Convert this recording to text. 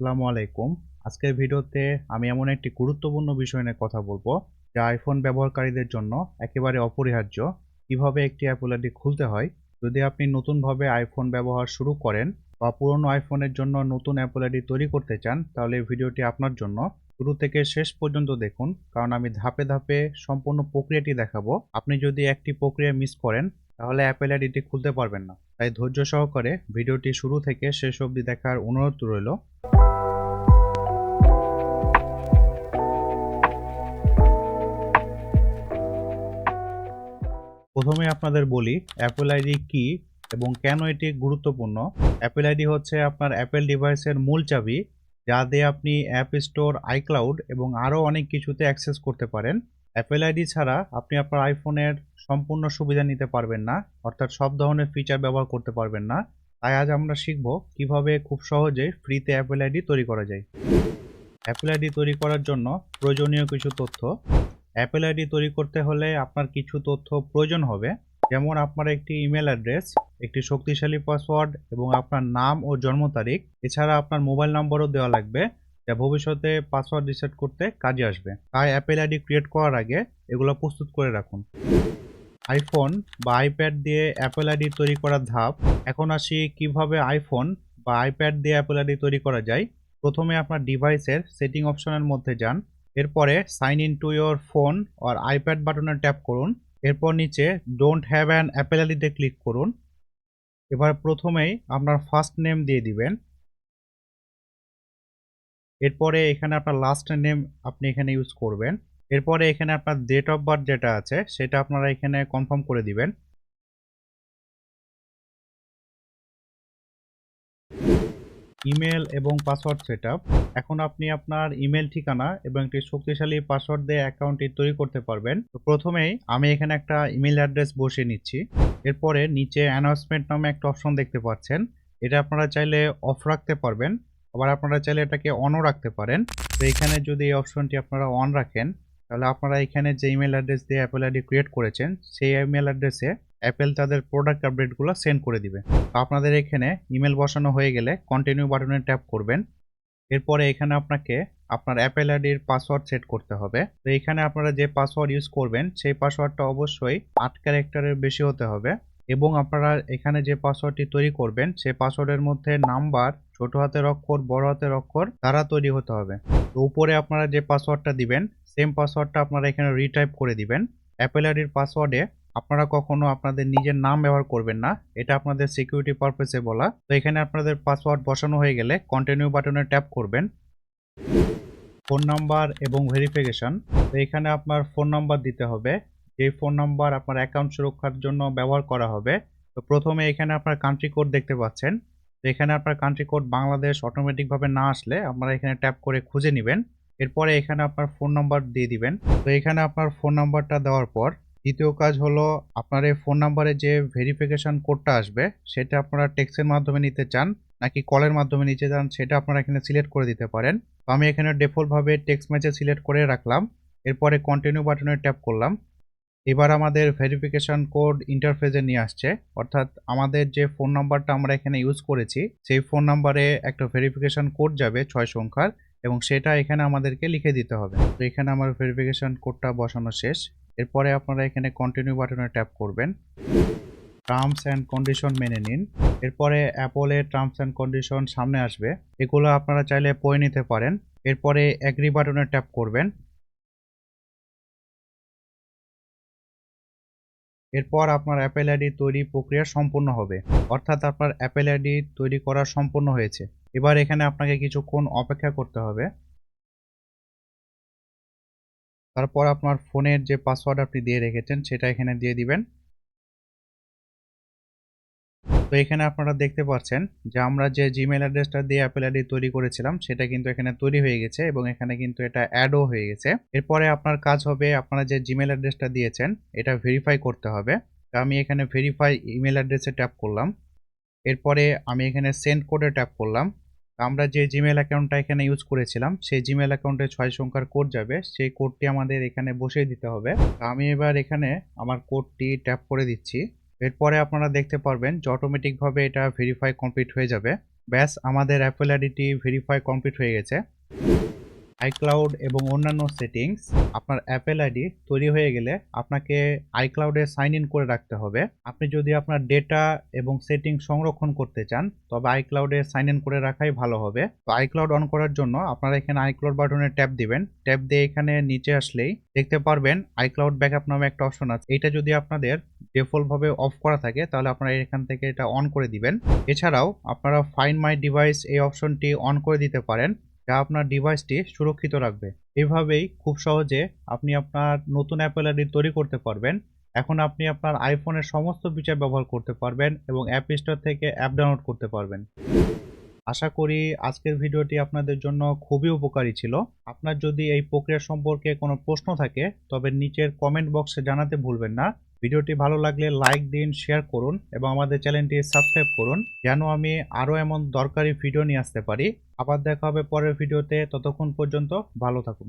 আসসালামু আলাইকুম। আজকের ভিডিওতে আমি এমন একটি গুরুত্বপূর্ণ বিষয় নিয়ে কথা বলব, যা আইফোন ব্যবহারকারীদের জন্য একেবারে অপরিহার্য। কীভাবে একটি অ্যাপল আইডি খুলতে হয়? যদি আপনি নতুনভাবে আইফোন ব্যবহার শুরু করেন বা পুরনো আইফোনের জন্য নতুন অ্যাপল আইডি তৈরি করতে চান, তাহলে ভিডিওটি আপনার জন্য শুরু থেকে শেষ পর্যন্ত দেখুন, কারণ আমি ধাপে ধাপে সম্পূর্ণ প্রক্রিয়াটি দেখাবো। আপনি যদি একটি প্রক্রিয়া মিস করেন, তাহলে অ্যাপেল আইডিটি খুলতে পারবেন না। তাই ধৈর্য সহকারে ভিডিওটি শুরু থেকে শেষ অবধি দেখার অনুরোধ রইল। প্রথমে আপনাদের বলি অ্যাপেল আইডি কি এবং কেন এটি গুরুত্বপূর্ণ? অ্যাপেল আইডি হচ্ছে আপনার অ্যাপেল ডিভাইসের মূল চাবি, যা দিয়ে আপনি অ্যাপ স্টোর আইক্লাউড এবং আরও অনেক কিছুতে অ্যাক্সেস করতে পারেন। অ্যাপেল আইডি ছাড়া আপনি আপনার আইফোনের সম্পূর্ণ সুবিধা নিতে পারবেন না, অর্থাৎ সব ধরনের ফিচার ব্যবহার করতে পারবেন না। তাই আজ আমরা শিখব কীভাবে খুব সহজে ফ্রিতে অ্যাপেল আইডি তৈরি করা যায়। অ্যাপেল আইডি তৈরি করার জন্য প্রয়োজনীয় কিছু তথ্য। অ্যাপেল আইডি তৈরি করতে হলে আপনার কিছু তথ্য প্রয়োজন হবে। যেমন আপনার একটি ইমেল অ্যাড্রেস একটি শক্তিশালী পাসওয়ার্ড এবং আপনার নাম ও জন্ম তারিখ। এছাড়া আপনার মোবাইল নম্বরও দেওয়া লাগবে যা ভবিষ্যতে পাসওয়ার্ড রিসেট করতে কাজে আসবে। তাই অ্যাপেল আইডি ক্রিয়েট করার আগে এগুলো প্রস্তুত করে রাখুন। আইফোন বা আইপ্যাড দিয়ে অ্যাপেল আইডি তৈরি করার ধাপ। এখন আসি কীভাবে আইফোন বা আইপ্যাড দিয়ে অ্যাপেল আইডি তৈরি করা যায়। প্রথমে আপনার ডিভাইসের সেটিং অপশনের মধ্যে যান। এরপরে sign in to your phone R iPad বাটনে ট্যাপ করুন। এরপর নিচে ডোন্ট হ্যাভ অ্যান অ্যাপেল আইডিতে ক্লিক করুন। এবার প্রথমেই আপনার ফার্স্ট নেম দিয়ে দিবেন। এরপরে এখানে আপনার লাস্ট নেম আপনি এখানে ইউজ করবেন। এরপরে এখানে আপনার ডেট অফ বার্থ যেটা আছে, সেটা আপনারা এখানে কনফার্ম করে দিবেন। ইমেল এবং পাসওয়ার্ড সেট এখন আপনি আপনার ইমেল ঠিকানা এবং একটি শক্তিশালী পাসওয়ার্ড দিয়ে অ্যাকাউন্টটি তৈরি করতে পারবেন। তো প্রথমেই আমি এখানে একটা ইমেল অ্যাড্রেস বসিয়ে নিচ্ছি। এরপরে নিচে অ্যানাউন্সমেন্ট নামে একটা অপশন দেখতে পাচ্ছেন। এটা আপনারা চাইলে অফ রাখতে পারবেন, আবার আপনারা চাইলে এটাকে অনও রাখতে পারেন। তো এখানে যদি এই অপশনটি আপনারা অন রাখেন, তাহলে আপনারা এখানে যে ইমেল অ্যাড্রেস দিয়ে অ্যাপেল আইডি ক্রিয়েট করেছেন, সেই ইমেল অ্যাড্রেসে অ্যাপেল তাদের প্রোডাক্ট আপডেটগুলো সেন্ড করে দিবে। তো আপনাদের এখানে ইমেল বসানো হয়ে গেলে কন্টিনিউ বাটনে ট্যাপ করবেন। এরপরে এখানে আপনাকে আপনার অ্যাপেল আইডির পাসওয়ার্ড সেট করতে হবে। তো এখানে আপনারা যে পাসওয়ার্ড ইউজ করবেন, সেই পাসওয়ার্ডটা অবশ্যই আট ক্যারেক্টারের বেশি হতে হবে এবং আপনারা এখানে যে পাসওয়ার্ডটি তৈরি করবেন, সেই পাসওয়ার্ডের মধ্যে নাম্বার ছোট হাতের অক্ষর, বড় হাতের অক্ষর দ্বারা তৈরি হতে হবে। তো উপরে আপনারা যে পাসওয়ার্ডটা দিবেন সেম পাসওয়ার্ডটা আপনারা এখানে রিটাইপ করে দিবেন। অ্যাপেল আইডির পাসওয়ার্ডে আপনারা কখনো আপনাদের নিজের নাম ব্যবহার করবেন না। এটা আপনাদের সিকিউরিটি পারপাসে বলা। তো এখানে আপনাদের পাসওয়ার্ড বসানো হয়ে গেলে কন্টিনিউ বাটনে ট্যাপ করবেন। ফোন নাম্বার এবং ভেরিফিকেশন তো এখানে আপনার ফোন নাম্বার দিতে হবে। যে ফোন নাম্বার আপনার অ্যাকাউন্ট সুরক্ষার জন্য ব্যবহার করা হবে। তো প্রথমে এখানে আপনার কান্ট্রি কোড দেখতে পাচ্ছেন। তো এখানে আপনার কান্ট্রি কোড বাংলাদেশ অটোমেটিকভাবে না আসলে আপনারা এখানে ট্যাপ করে খুঁজে নেবেন। এরপরে এখানে আপনার ফোন নাম্বার দিয়ে দিবেন। তো এখানে আপনার ফোন নাম্বারটা দেওয়ার পর দ্বিতীয় কাজ হলো আপনার এই ফোন নাম্বারে যে ভেরিফিকেশন কোডটা আসবে, সেটা আপনারা টেক্সের মাধ্যমে নিতে চান নাকি কলের মাধ্যমে নিতে চান, সেটা আপনারা এখানে সিলেক্ট করে দিতে পারেন। তো আমি এখানে ডিফল্টভাবে টেক্সট ম্যাচে সিলেক্ট করে রাখলাম, এরপরে কন্টিনিউ বাটনে ট্যাপ করলাম। এবার আমাদের ভেরিফিকেশন কোড ইন্টারফেসে নিয়ে আসছে, অর্থাৎ আমাদের যে ফোন নাম্বারটা আমরা এখানে ইউজ করেছি, সেই ফোন নাম্বারে একটা ভেরিফিকেশন কোড যাবে ছয় সংখ্যার এবং সেটা এখানে আমাদেরকে লিখে দিতে হবে। তো এখানে আমার ভেরিফিকেশন কোডটা বসানো শেষ। এরপরে আপনারা এখানে কন্টিনিউ বাটনে ট্যাপ করবেন। টার্মস অ্যান্ড কন্ডিশন মেনে নিন। এরপরে অ্যাপলের টার্মস অ্যান্ড কন্ডিশন সামনে আসবে। এগুলো আপনারা চাইলে পড়ে নিতে পারেন। এরপরে অ্যাগ্রি বাটনে ট্যাপ করবেন। এরপর আপনার অ্যাপেল আইডি তৈরি প্রক্রিয়া সম্পূর্ণ হবে। অর্থাৎ আপনার অ্যাপেল আইডি তৈরি করা সম্পূর্ণ হয়েছে। এবার এখানে আপনাকে কিছুক্ষণ অপেক্ষা করতে হবে। তারপর আপনার ফোনের যে পাসওয়ার্ড আপনি দিয়ে রেখেছেন, সেটা এখানে দিয়ে দিবেন। তো এখানে আপনারা দেখতে পাচ্ছেন যে আমরা যে জিমেল অ্যাড্রেসটা দিয়ে অ্যাপেল আইডি তৈরি করেছিলাম, সেটা কিন্তু এখানে তৈরি হয়ে গেছে এবং এখানে কিন্তু এটা অ্যাডও হয়ে গেছে। এরপরে আপনার কাজ হবে, আপনারা যে জিমেল অ্যাড্রেসটা দিয়েছেন, এটা ভেরিফাই করতে হবে। তো আমি এখানে ভেরিফাই ইমেল অ্যাড্রেসে ট্যাপ করলাম। এরপরে আমি এখানে সেন্ড কোডে ট্যাপ করলাম। আমরা যে জিমেল অ্যাকাউন্টটা এখানে ইউজ করেছিলাম, সেই জিমেল অ্যাকাউন্টে ছয় সংখ্যার কোড যাবে। সেই কোডটি আমাদের এখানে বসিয়ে দিতে হবে। আমি এবার এখানে আমার কোডটি ট্যাপ করে দিচ্ছি। এরপরে আপনারা দেখতে পারবেন যে অটোমেটিকভাবে এটা ভেরিফাই কমপ্লিট হয়ে যাবে। ব্যাস, আমাদের অ্যাপেল আইডিটি ভেরিফাই কমপ্লিট হয়ে গেছে। আইক্লাউড এবং অন্যান্য সেটিংস আপনার অ্যাপেল আইডি তৈরি হয়ে গেলে আপনাকে আইক্লাউডে সাইন ইন করে রাখতে হবে। আপনি যদি আপনার ডেটা এবং সেটিং সংরক্ষণ করতে চান, তবে আইক্লাউডে সাইন ইন করে রাখাই ভালো হবে। তো আইক্লাউড অন করার জন্য আপনারা এখানে আইক্লাউড বাটনে ট্যাপ দিবেন। ট্যাপ দিয়ে এখানে নিচে আসলেই দেখতে পারবেন আইক্লাউড ব্যাকআপ নামে একটা অপশন আছে। এটা যদি আপনাদের ডিফল্ট ভাবে অফ করা থাকে, তাহলে আপনারা এখান থেকে এটা অন করে দিবেন। এছাড়াও আপনারা ফাইন মাই ডিভাইস এই অপশনটি অন করে দিতে পারেন। যা আপনার ডিভাইসটি সুরক্ষিত রাখবে। এভাবেই খুব সহজে আপনি আপনার নতুন অ্যাপেল আইডি তৈরি করতে পারবেন। এখন আপনি আপনার আইফোনের সমস্ত ফিচার ব্যবহার করতে পারবেন এবং অ্যাপ স্টোর থেকে অ্যাপ ডাউনলোড করতে পারবেন। আশা করি আজকের ভিডিওটি আপনাদের জন্য খুবই উপকারী ছিল। আপনার যদি এই প্রক্রিয়া সম্পর্কে কোনো প্রশ্ন থাকে, তবে নিচের কমেন্ট বক্সে জানাতে ভুলবেন না। ভিডিওটি ভালো লাগলে লাইক দিন শেয়ার করুন এবং আমাদের চ্যানেলটি সাবস্ক্রাইব করুন যেন আমি আরও এমন দরকারি ভিডিও নিয়ে আসতে পারি। আবার দেখা হবে পরের ভিডিওতে, ততক্ষণ পর্যন্ত ভালো থাকুন।